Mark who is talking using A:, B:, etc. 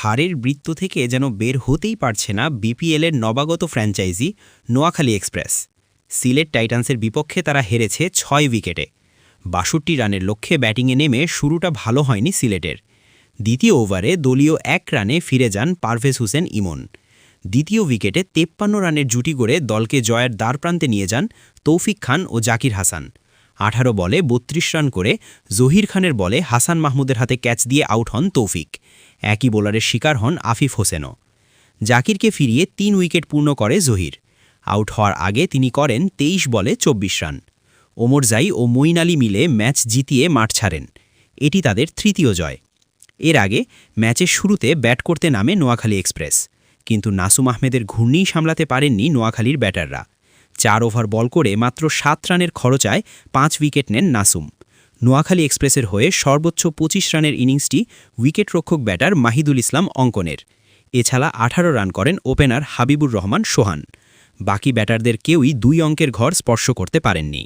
A: হারের বৃত্ত থেকে যেন বের হতেই পারছে না বিপিএলের নবাগত ফ্র্যাঞ্চাইজি নোয়াখালী এক্সপ্রেস। সিলেট টাইটান্সের বিপক্ষে তারা হেরেছে ছয় উইকেটে। বাষট্টি রানের লক্ষ্যে ব্যাটিংয়ে নেমে শুরুটা ভালো হয়নি সিলেটের। দ্বিতীয় ওভারে দলীয় এক রানে ফিরে যান পারভেজ হোসেন ইমন। দ্বিতীয় উইকেটে তেপ্পান্ন রানের জুটি গড়ে দলকে জয়ের দ্বারপ্রান্তে নিয়ে যান তৌফিক খান ও জাকির হাসান। আঠারো বলে, বত্রিশ রান করে জহির খানের বলে হাসান মাহমুদের হাতে ক্যাচ দিয়ে আউট হন তৌফিক। একই বোলারের শিকার হন আফিফ হোসেনও। জাকিরকে ফিরিয়ে তিন উইকেট পূর্ণ করে জহির। আউট হওয়ার আগে তিনি করেন তেইশ বলে চব্বিশ রান। ওমরজাই ও মঈন আলী মিলে ম্যাচ জিতিয়ে মাঠ ছাড়েন। এটি তাদের তৃতীয় জয়। এর আগে ম্যাচের শুরুতে ব্যাট করতে নামে নোয়াখালী এক্সপ্রেস। কিন্তু নাসুম আহমেদের ঘূর্ণিই সামলাতে পারেননি নোয়াখালীর ব্যাটাররা। চার ওভার বল করে মাত্র সাত রানের খরচায় পাঁচ উইকেট নেন নাসুম। নোয়াখালী এক্সপ্রেসের হয়ে সর্বোচ্চ পঁচিশ রানের ইনিংসটি উইকেটরক্ষক ব্যাটার মাহিদুল ইসলাম অঙ্কনের। এছাড়া আঠারো রান করেন ওপেনার হাবিবুর রহমান সোহান। বাকি ব্যাটারদের কেউই দুই অঙ্কের ঘর স্পর্শ করতে পারেননি।